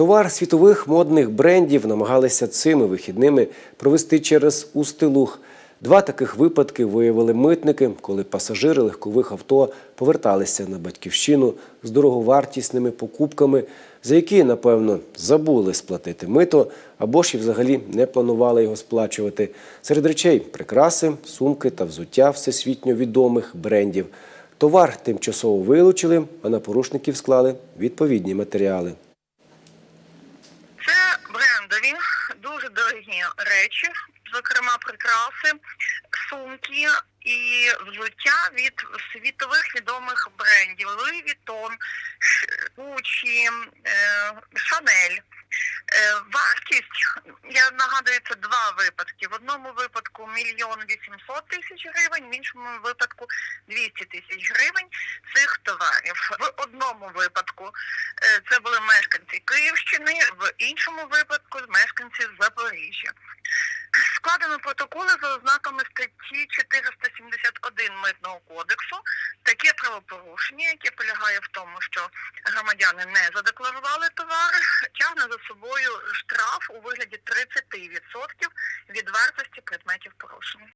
Товар світових модних брендів намагалися цими вихідними провести через Устилуг. Два таких випадки виявили митники, коли пасажири легкових авто поверталися на батьківщину з дороговартісними покупками, за які, напевно, забули сплатити мито або ж і взагалі не планували його сплачувати. Серед речей прикраси, сумки та взуття всесвітньо відомих брендів. Товар тимчасово вилучили, а на порушників склали відповідні матеріали. Брендові, дуже дорогі речі, зокрема прикраси, сумки і взуття від світових відомих брендів Louis Vuitton, Gucci, е, Chanel. Е, Вартість, я нагадую, це два випадки. В одному випадку мільйон вісімсот тисяч гривень, в іншому випадку 200 тисяч гривень цих товарів. Одному випадку е, це були мешканці Київщини, в іншому випадку мешканці Запоріжжя. Складено протоколи за ознаками статті 471 Митного кодексу. Таке правопорушення, яке полягає в тому, що громадяни не задекларували товар, тягне за собою штраф у вигляді 30% від вартості предметів порушення.